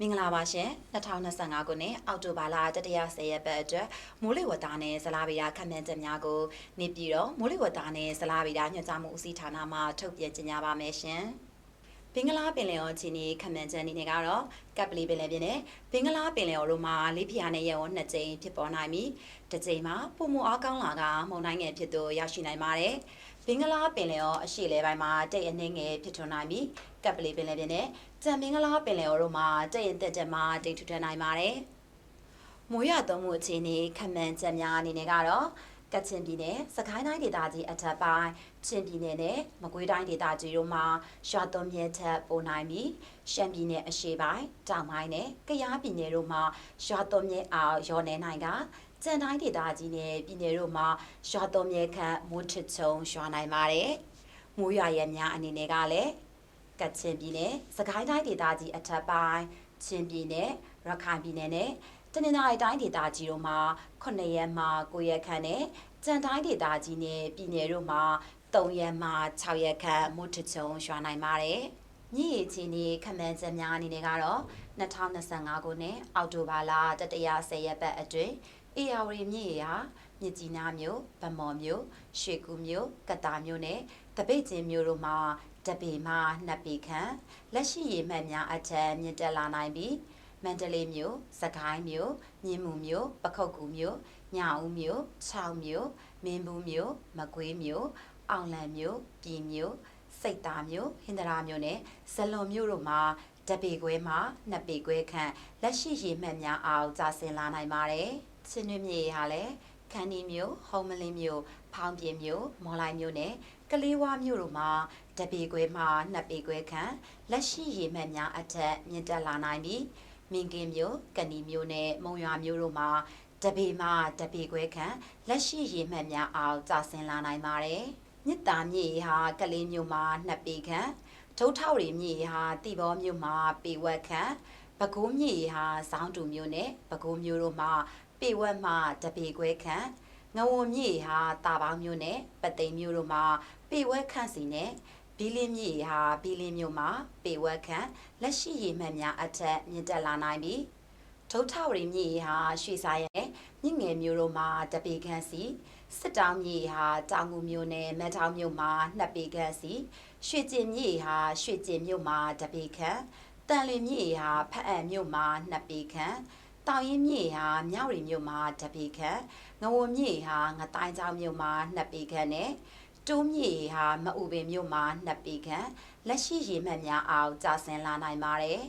မင်္ဂလာပါရှင်2025ခုနှစ်အောက်တိုဘာလတတိယ10ရက်ပတ်အတွက်မိုးလေဝသနဲ့ဇလားဗီယာခန့်မှန်းချက်များကိုနေပြည်တော်မိုးလေဝသနဲ့ဇလားဗီယာညွှန်ကြားမှုဦးစီးဌာနမှထုတ်ပြန်ကြေညာပါမယ်ရှင်ဘ င်္ဂလားပင်လယ်အော်ချီနီခန့်မှန်းချက်အနေနဲ့ကတော့ကပ်ပလီပင်လယ်ပြင်နဲ့ဘင်္ဂလားပင်လယ်အော်တို့မှာလေးဖျားနဲ့ရေဝနှစ်ကြိမ်ဖြစ်ပေါ်နိုင်ပြီးတစ်ကြိမ်မှာပုံမအားကောင်းလာကမုန်တိုင်းငယ်ဖြစ်သူရရှိနိုင်ပါတယ်ဘင်္ဂလားပင်လယ်အော်အရှေ့လေပိုင်းမှာတိတ်အနှင်းငယ်ဖြစ်ထွန်းနိုင်ပြီးကပ်ပလီပင်လယ်ပြင်နဲ့ကြံမင်္ဂလာပင်လယ်အော်တို့မှာတရင်တက်တက်မှာတိတ်ထူထပ်နိုင်ပါတယ်။မိုးရသုံးမှုအခြေအနေခန့်မှန်းချက်များအနေနဲ့ကတော့ ကချင်ပြည်နယ်၊စကိုင်းတိုင်းဒေသကြီးအထက်ပိုင်းချင်းပြည်နယ်နဲ့မကွေးတိုင်းဒေသကြီးတို့မှာရွာသွန်းမြဲထက်ပိုနိုင်ပြီးရှမ်းပြည်နယ်အရှေ့ပိုင်းတောင်ပိုင်းနဲ့ကယားပြည်နယ်တို့မှာရွာသွန်းမြဲအောင်ရောနေနိုင်ကကြံတိုင်းဒေသကြီးနဲ့ပြည်နယ်တို့မှာရွာသွန်းမြဲခန့်မိုးထစ်ချုံရွာနိုင်ပါတယ်။မိုးရွာရဲ့များအနေနဲ့ကလည်းကချင်ပြည်နယ်စကိုင်းတိုင်းဒေသကြီးအထက်ပိုင်းချင်းပြည်နယ်ရခိုင်ပြည်နယ်နဲ့ တနင်္သာရီတိုင်းဒေသကြီးတို့မှာ9ရက်မှ9ရက်ခန့်နဲ့ကြံတိုင်းဒေသကြီးနဲ့ပြည်နယ်တို့မှာ3ရက်မှ6ရက်ခန့်မုတ်ထချုံရွာနိုင်ပါတယ်။မြစ်ရေချင်းဒီခမန်းချက်များအနေနဲ့ကတော့2025ခုနှစ်အောက်တိုဘာလတတရ10ရက်ပတ်အတွင်းအေယာဝတီမြစ်ရေဟာမြစ်ကြီးနားမြို့ဗမော်မြို့ရွှေကူမြို့ကတားမြို့နဲ့တပိတ်ကျင်းမြို့တို့မှာတပေမှနှစ်ပေခန့်လက်ရှိရေမှတ်များအထက်မြင့်တက်လာနိုင်ပြီး မန္တလေးမြို့စကိုင်းမြို့မြင်းမူမြို့ပခုတ်ကူမြို့ညောင်ဦးမြို့ချောင်းမြို့မင်းဘူးမြို့မကွေးမြို့အောင်လံမြို့ပြည်မြို့စိတ်သားမြို့ဟင်္ဒရာမြို့နဲ့ဇလွန်မြို့တို့မှာတပေခွဲမှနှစ်ပေခွဲခန့်လက်ရှိရေမှတ်များအောင်ကျဆင်းလာနိုင်ပါတယ်။ချင်းတွင်းမြေဟာလည်းခန်းဒီမြို့ဟုံးမလင်းမြို့ဖောင်းပြင်းမြို့မော်လိုက်မြို့နဲ့ကလေးဝါမြို့တို့မှာတပေခွဲမှနှစ်ပေခွဲခန့်လက်ရှိရေမှတ်များအထက်မြင့်တက်လာနိုင်ပြီး မင်းကင်းမြို့ကဏီမြို့နဲ့မုံရွာမြို့တို့မှာတပေမှတပေခွဲခန့်လက်ရှိရေမှတ်များအောင်ကျဆင်းလာနိုင်ပါတယ်။မြစ်တာမြေဟာကလေးမြို့မှာနှစ်ပေခန့်ဒုထောက်ရီမြေဟာတိဘောမြို့မှာပေဝက်ခန့်ပဲခူးမြေဟာစောင်းတူမြို့နဲ့ပဲခူးမြို့တို့မှာပေဝက်မှတပေခွဲခန့်ငဝုံမြေဟာတာပေါင်းမြို့နဲ့ပသိမ်မြို့တို့မှာပေဝက်ခန့်စီနဲ့ ဘီလင်းမြေဟာဘီလင်းမြို့မှာပေဝက်ခန့်လက်ရှိရေမှတ်များအထက်မြင့်တက်လာနိုင်ပြီးဒုထဝရီမြေဟာရွှေစာရဲမြင့်ငယ်မြို့တို့မှာတပေခန့်စီစစ်တောင်းမြေဟာတောင်ငူမြို့နဲ့မထောင်မြို့မှာနှစ်ပေခန့်စီရွှေကျင်မြေဟာရွှေကျင်မြို့မှာတပေခန့်တန်လင်းမြေဟာဖအံမြို့မှာနှစ်ပေခန့်တောင်ရင်မြေဟာမြောက်ရီမြို့မှာတပေခန့်ငဝမြေဟာငတိုင်းချောင်းမြို့မှာနှစ်ပေခန့်နဲ့ တိုးမြေဟာမအူပင်မြို့မှာနှစ်ပေခန့်လက်ရှိရေမှတ်များအောင်ကျဆင်းလာနိုင်ပါတယ်